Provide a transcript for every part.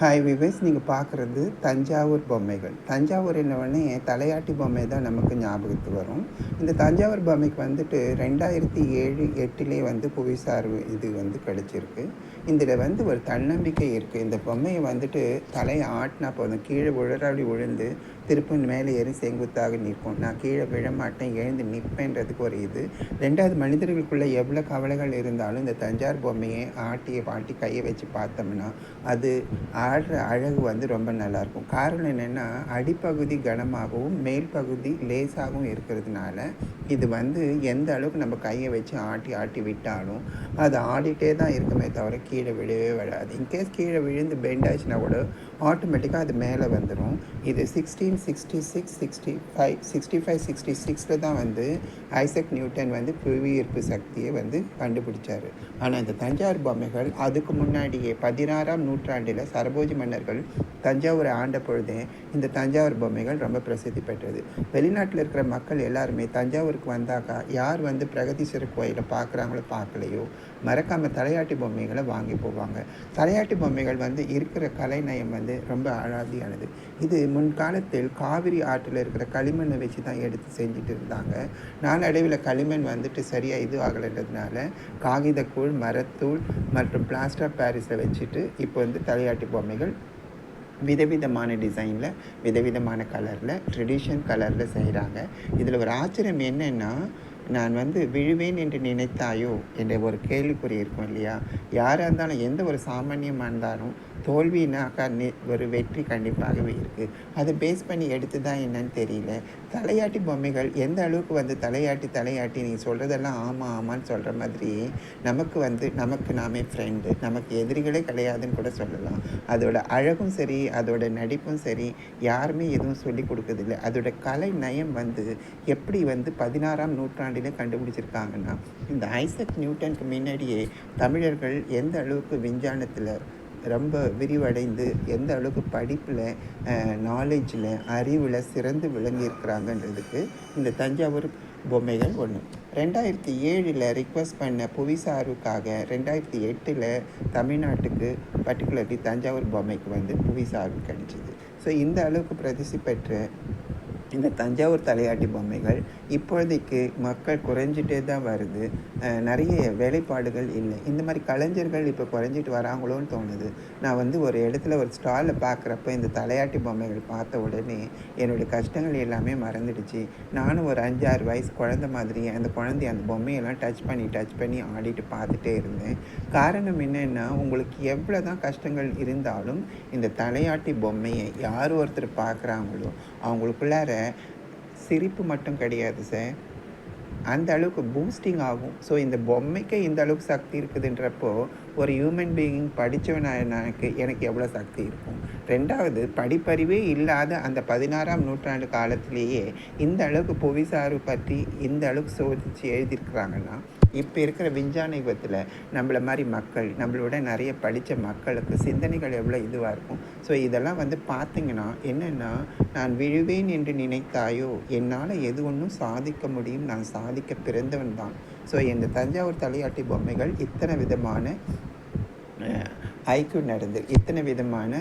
Hi wives நீங்கள் பார்க்குறது தஞ்சாவூர் பொம்மைகள். தஞ்சாவூர் என்னவொடனே தலையாட்டி பொம்மை தான் நமக்கு ஞாபகத்து வரும். இந்த தஞ்சாவூர் பொம்மைக்கு வந்துட்டு ரெண்டாயிரத்தி ஏழு எட்டுலேயே வந்து புவிசார் இது வந்து கிடச்சிருக்கு. இதில் வந்து ஒரு தன்னம்பிக்கை இருக்குது இந்த பொம்மையை வந்துட்டு தலையை ஆட்டினா போதும். கீழே உழறாடி விழுந்து திருப்பும் மேலே ஏறி செங்குத்தாக நிற்கும். நான் கீழே விழமாட்டேன் எழுந்து நிற்பேன்றதுக்கு ஒரு இது. ரெண்டாவது மனிதர்களுக்குள்ளே எவ்வளோ கவலைகள் இருந்தாலும் இந்த தஞ்சாவூர் பொம்மையை ஆட்டியை பாட்டி கையை வச்சு பார்த்தோம்னா அது ஆடுற அழகு வந்து ரொம்ப நல்லாயிருக்கும். காரணம் என்னென்னா அடிப்பகுதி கனமாகவும் மேல் பகுதி லேசாகவும் இருக்கிறதுனால இது வந்து எந்த அளவுக்கு நம்ம கையை வச்சு ஆட்டி ஆட்டி விட்டாலும் அது ஆடிட்டே தான் இருக்குமே தவிர கீழே விழவே விழாது இன்கேஸ் கீழே விழுந்து பெண்ட் ஆச்சுன்னா கூட ஆட்டோமேட்டிக்காக அது மேலே வந்துடும் இது sixteen sixty six sixty five sixty five sixty சிக்ஸில் தான் வந்து ஐசக் நியூட்டன் வந்து புவியீர்ப்பு சக்தியை வந்து கண்டுபிடிச்சார். ஆனால் இந்த தஞ்சாவூர் பொம்மைகள் அதுக்கு முன்னாடியே பதினாறாம் நூற்றாண்டில் சரபோஜி மன்னர்கள் தஞ்சாவூரை ஆண்ட பொழுதே இந்த தஞ்சாவூர் பொம்மைகள் ரொம்ப பிரசித்தி பெற்றது. வெளிநாட்டில் இருக்கிற மக்கள் எல்லாருமே தஞ்சாவூருக்கு வந்தாக்கா யார் வந்து பிரகதீஸ்வரர் கோயிலை பார்க்குறாங்களோ பார்க்கலையோ மறக்காமல் தலையாட்டி பொம்மைகளை வாங்கி போவாங்க. தலையாட்டி பொம்மைகள் வந்து இருக்கிற கலைநயம் வந்து ரொம்ப அழாதியானது இது முன்காலத்தில் காவிரி ஆற்றில் இருக்கிற களிமண்ணை வச்சு தான் எடுத்து செஞ்சுட்டு இருந்தாங்க. நாளடைவில் களிமண் வந்துட்டு சரியாக இது ஆகலைன்றதுனால காகிதக்கூழ் மரத்தூள் மற்றும் பிளாஸ்டர் பேரிஸை வச்சுட்டு இப்போ வந்து தலையாட்டி பொம்மைகள் விதவிதமான டிசைனில் விதவிதமான கலரில் ட்ரெடிஷன் கலரில் செய்கிறாங்க இதில் ஒரு ஆச்சரியம் என்னென்னா நான் வந்து விழுவேன் என்று நினைத்தாயோ என்ற ஒரு கேள்விக்குறி இருக்கும் இல்லையா? யாராக இருந்தாலும் எந்த ஒரு சாமானியமாக இருந்தாலும் தோல்வினாக்கா நெ ஒரு வெற்றி கண்டிப்பாகவே இருக்குது அதை பேஸ் பண்ணி எடுத்து தான் என்னன்னு தெரியல. தலையாட்டி பொம்மைகள் எந்த அளவுக்கு வந்து தலையாட்டி தலையாட்டி நீ சொல்கிறதெல்லாம் ஆமாம் ஆமான்னு சொல்கிற மாதிரி நமக்கு வந்து நமக்கு நாமே ஃப்ரெண்டு நமக்கு எதிரிகளே கிடையாதுன்னு கூட சொல்லலாம். அதோட அழகும் சரி அதோட நடிப்பும் சரி யாருமே எதுவும் சொல்லி கொடுக்கறதில்ல. அதோட கலை நயம் வந்து எப்படி வந்து பதினாறாம் நூற்றாண்டில் கண்டுபிடிச்சிருக்காங்கன்னா இந்த ஐசக் நியூட்டனுக்கு முன்னாடியே தமிழர்கள் எந்த அளவுக்கு விஞ்ஞானத்தில் ரொம்ப விரிவடைந்து எந்த அளவுக்கு படிப்பில் நாலேஜில் அறிவில் சிறந்து விளங்கியிருக்கிறாங்கன்றதுக்கு இந்த தஞ்சாவூர் பொம்மைகள் ஒன்று ரெண்டாயிரத்தி ஏழில் ரிக்வஸ்ட் பண்ண புவிசாருக்காக ரெண்டாயிரத்தி எட்டில் தமிழ்நாட்டுக்கு பர்டிகுலர்லி தஞ்சாவூர் பொம்மைக்கு வந்து புவிசாரு கிடைச்சிது. ஸோ இந்த அளவுக்கு பிரதிசி பெற்ற இந்த தஞ்சாவூர் தலையாட்டி பொம்மைகள் இப்பொழுதைக்கு மக்கள் குறைஞ்சிட்டே தான் வருது. நிறைய வேலைப்பாடுகள் இல்லை. இந்த மாதிரி கலைஞர்கள் இப்போ குறைஞ்சிட்டு வராங்களோன்னு தோணுது. நான் வந்து ஒரு இடத்துல ஒரு ஸ்டாலில் பார்க்குறப்ப இந்த தலையாட்டி பொம்மைகள் பார்த்த உடனே என்னுடைய கஷ்டங்கள் எல்லாமே மறந்துடுச்சு. நானும் ஒரு அஞ்சாறு வயசு குழந்த மாதிரி அந்த குழந்தைய அந்த பொம்மையெல்லாம் டச் பண்ணி டச் பண்ணி ஆடிட்டு பார்த்துட்டே இருந்தேன். காரணம் என்னென்னா உங்களுக்கு எவ்வளோ தான் கஷ்டங்கள் இருந்தாலும் இந்த தலையாட்டி பொம்மையை யார் ஒருத்தர் பார்க்குறாங்களோ அவங்களுக்குள்ளார சிரிப்பு மட்டும் கிடையாது சார் அந்த அளவுக்கு பூஸ்டிங் ஆகும். ஸோ இந்த பொம்மைக்கு இந்த அளவுக்கு சக்தி இருக்குதுன்றப்போ ஒரு ஹியூமன் பீயிங் படித்தவன் எனக்கு எனக்கு எவ்வளோ சக்தி இருக்கும்? ரெண்டாவது படிப்பறிவே இல்லாத அந்த பதினாறாம் நூற்றாண்டு காலத்திலேயே இந்த அளவுக்கு புவிசாறு பற்றி இந்த அளவுக்கு சோதித்து எழுதியிருக்கிறாங்கன்னா இப்போ இருக்கிற விஞ்ஞான யுகத்தில் நம்மளை மாதிரி மக்கள் நம்மளோட நிறைய படித்த மக்களுக்கு சிந்தனைகள் எவ்வளோ இதுவாக இருக்கும். ஸோ இதெல்லாம் வந்து பார்த்திங்கன்னா என்னென்னா நான் விழுவேன் என்று நினைத்தாயோ என்னால் எது ஒன்றும் சாதிக்க முடியும். நான் சாதிக்க பிறந்தவன் தான். ஸோ இந்த தஞ்சாவூர் தலையாட்டி பொம்மைகள் இத்தனை விதமான ஐக்கியம் நடந்து இத்தனை விதமான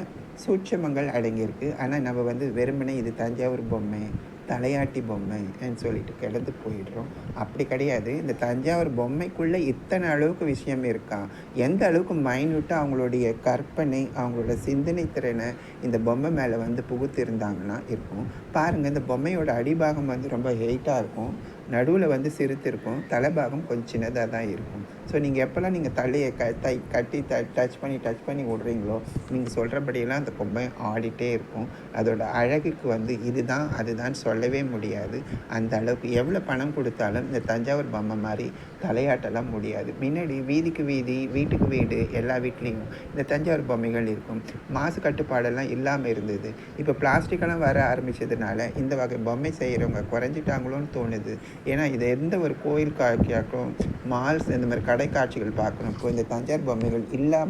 சூட்சமங்கள் அடங்கியிருக்கு. ஆனால் நம்ம வந்து வெறுமனே இது தஞ்சாவூர் பொம்மை தலையாட்டி பொம்மைன்னு சொல்லிட்டு கிடந்து போயிடுறோம். அப்படி கிடையாது. இந்த தஞ்சாவூர் பொம்மைக்குள்ளே இத்தனை அளவுக்கு விஷயம் இருக்கா? எந்த அளவுக்கு மைன்யூட்டாக அவங்களுடைய கற்பனை அவங்களோட சிந்தனை திறனை இந்த பொம்மை மேலே வந்து புகுத்திருந்தாங்கன்னா இருக்கும். பாருங்கள் இந்த பொம்மையோட அடிபாகம் வந்து ரொம்ப ஹெயிட்டாக இருக்கும். நடுவில் வந்து சிறுத்து இருக்கும். தலைபாகம் கொஞ்சம் சின்னதாக தான் இருக்கும். ஸோ நீங்கள் எப்போல்லாம் நீங்கள் தலையை க தை கட்டி த டச் பண்ணி டச் பண்ணி விடுறீங்களோ நீங்கள் சொல்கிறபடியெல்லாம் அந்த பொம்மை ஆடிட்டே இருக்கும். அதோட அழகுக்கு வந்து இதுதான் அதுதான் சொல்லவே முடியாது. அந்த அளவுக்கு எவ்வளோ பணம் கொடுத்தாலும் இந்த தஞ்சாவூர் பொம்மை மாதிரி தலையாட்டெல்லாம் முடியாது. முன்னாடி வீதிக்கு வீதி வீட்டுக்கு வீடு எல்லா வீட்லேயும் இந்த தஞ்சாவூர் பொம்மைகள் இருக்கும். மாசு கட்டுப்பாடெல்லாம் இல்லாமல் இருந்தது. இப்போ பிளாஸ்டிக்கெல்லாம் வர ஆரம்பித்ததுனால இந்த வகை பொம்மை செய்கிறவங்க குறைஞ்சிட்டாங்களோன்னு தோணுது. ஏன்னா இது எந்த ஒரு கோயில் காக்கியாக்கும் மால்ஸ் இந்த மாதிரி கடை காட்சிகள் பார்க்கணும். இப்போ இந்த தஞ்சாவூர் பொம்மைகள் இல்லாமல்